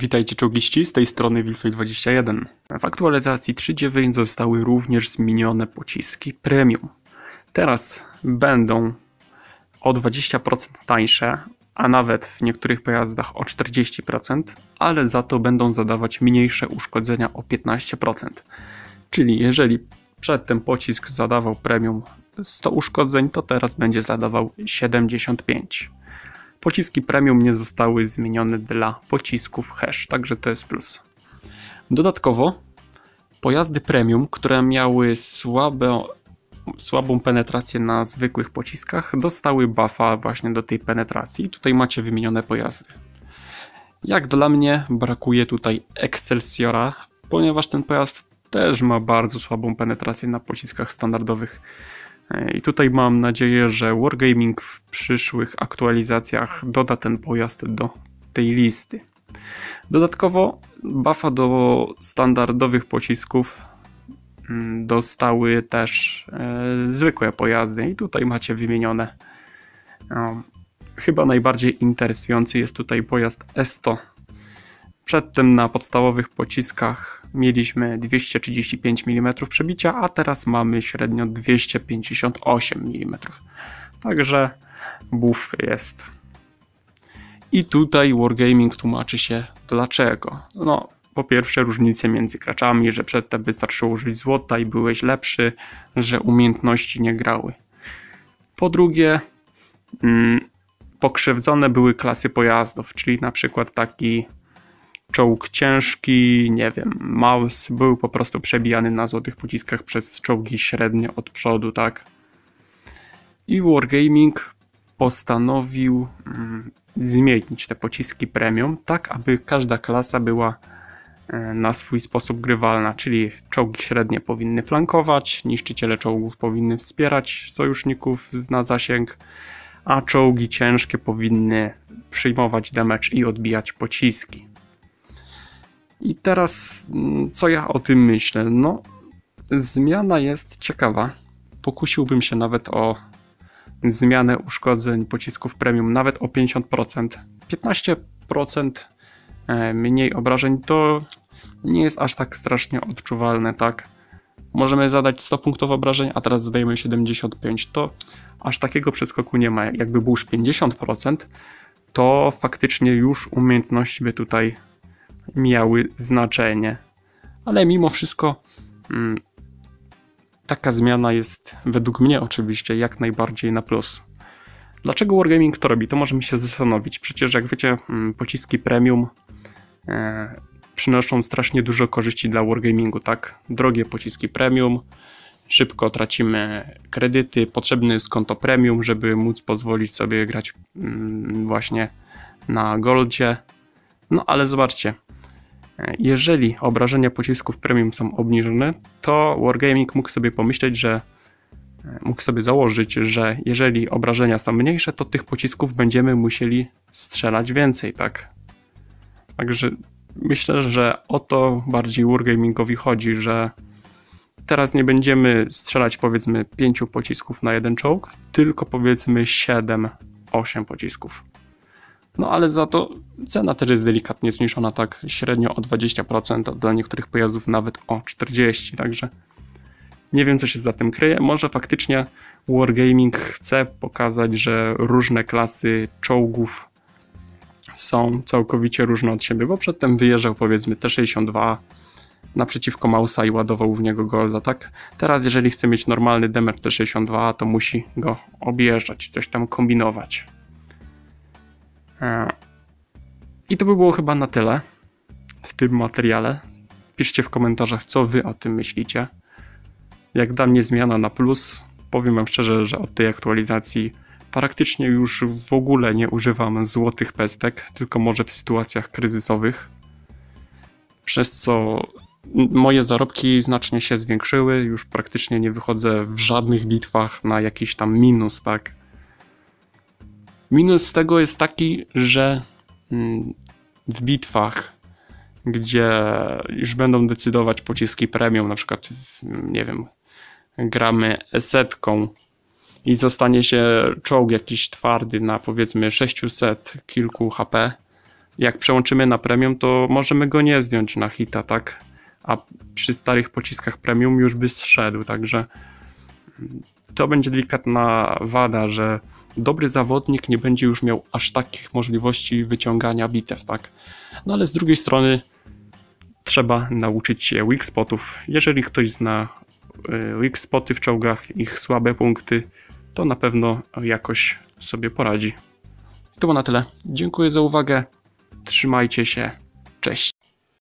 Witajcie czołgiści, z tej strony Wilfej21. W aktualizacji 3.9 zostały również zmienione pociski premium. Teraz będą o 20% tańsze, a nawet w niektórych pojazdach o 40%, ale za to będą zadawać mniejsze uszkodzenia o 15%. Czyli jeżeli przedtem pocisk zadawał premium 100 uszkodzeń, to teraz będzie zadawał 75. Pociski premium nie zostały zmienione dla pocisków hash, także to jest plus. Dodatkowo pojazdy premium, które miały słabe, słabą penetrację na zwykłych pociskach, dostały buffa właśnie do tej penetracji. Tutaj macie wymienione pojazdy. Jak dla mnie brakuje tutaj Excelsiora, ponieważ ten pojazd też ma bardzo słabą penetrację na pociskach standardowych i tutaj mam nadzieję, że Wargaming w przyszłych aktualizacjach doda ten pojazd do tej listy. Dodatkowo buffa do standardowych pocisków mm, dostały też e, zwykłe pojazdy i tutaj macie wymienione. Chyba najbardziej interesujący jest tutaj pojazd S100 Przedtem na podstawowych pociskach mieliśmy 235 mm przebicia, a teraz mamy średnio 258 mm. Także buff jest. I tutaj Wargaming tłumaczy się dlaczego. No, po pierwsze różnice między graczami, że przedtem wystarczyło użyć złota i byłeś lepszy, że umiejętności nie grały. Po drugie, mm, pokrzywdzone były klasy pojazdów, czyli na przykład taki czołg ciężki, nie wiem, Maus był po prostu przebijany na złotych pociskach przez czołgi średnie od przodu, tak? I Wargaming postanowił mm, zmienić te pociski premium, tak aby każda klasa była e, na swój sposób grywalna, czyli czołgi średnie powinny flankować, niszczyciele czołgów powinny wspierać sojuszników na zasięg, a czołgi ciężkie powinny przyjmować damage i odbijać pociski. I teraz, mm, co ja o tym myślę? No, zmiana jest ciekawa. Pokusiłbym się nawet o zmianę uszkodzeń pocisków premium, nawet o 50%. 15% e, mniej obrażeń to nie jest aż tak strasznie odczuwalne, tak? Możemy zadać 100 punktów obrażeń, a teraz zdajemy 75. To aż takiego przeskoku nie ma. Jakby był już 50%, to faktycznie już umiejętności by tutaj miały znaczenie. Ale mimo wszystko mm, taka zmiana jest według mnie oczywiście jak najbardziej na plus. Dlaczego Wargaming to robi? To możemy się zastanowić. Przecież jak wiecie, mm, pociski premium e, przynoszą strasznie dużo korzyści dla Wargamingu, tak? Drogie pociski premium, szybko tracimy kredyty, potrzebny jest konto premium, żeby móc pozwolić sobie grać mm, właśnie na goldzie. No ale zobaczcie, jeżeli obrażenia pocisków premium są obniżone, to Wargaming mógł sobie pomyśleć, że e, mógł sobie założyć, że jeżeli obrażenia są mniejsze, to tych pocisków będziemy musieli strzelać więcej, tak? Także myślę, że o to bardziej Wargamingowi chodzi, że teraz nie będziemy strzelać powiedzmy 5 pocisków na jeden czołg, tylko powiedzmy 7-8 pocisków. No ale za to cena też jest delikatnie zmniejszona, tak średnio o 20%, a dla niektórych pojazdów nawet o 40%, także nie wiem co się za tym kryje. Może faktycznie Wargaming chce pokazać, że różne klasy czołgów są całkowicie różne od siebie, bo przedtem wyjeżdżał powiedzmy T-62 naprzeciwko Mausa i ładował w niego golda, tak? Teraz jeżeli chce mieć normalny damage T-62, to musi go objeżdżać, coś tam kombinować. E, I to by było chyba na tyle w tym materiale. Piszcie w komentarzach, co wy o tym myślicie. Jak dla mnie zmiana na plus, powiem wam szczerze, że od tej aktualizacji praktycznie już w ogóle nie używam złotych pestek, tylko może w sytuacjach kryzysowych. Przez co moje zarobki znacznie się zwiększyły, już praktycznie nie wychodzę w żadnych bitwach na jakiś tam minus, tak? Minus tego jest taki, że mm, w bitwach, gdzie już będą decydować pociski premium, na przykład, nie wiem, gramy setką i zostanie się czołg jakiś twardy na powiedzmy 600 kilku HP jak przełączymy na premium, to możemy go nie zdjąć na hita, tak? A przy starych pociskach premium już by zszedł, także to będzie delikatna wada, że dobry zawodnik nie będzie już miał aż takich możliwości wyciągania bitew, tak? No ale z drugiej strony trzeba nauczyć się weak spotów. Jeżeli ktoś zna y, weak spoty w czołgach, ich słabe punkty, to na pewno jakoś sobie poradzi. To było na tyle. Dziękuję za uwagę. Trzymajcie się. Cześć.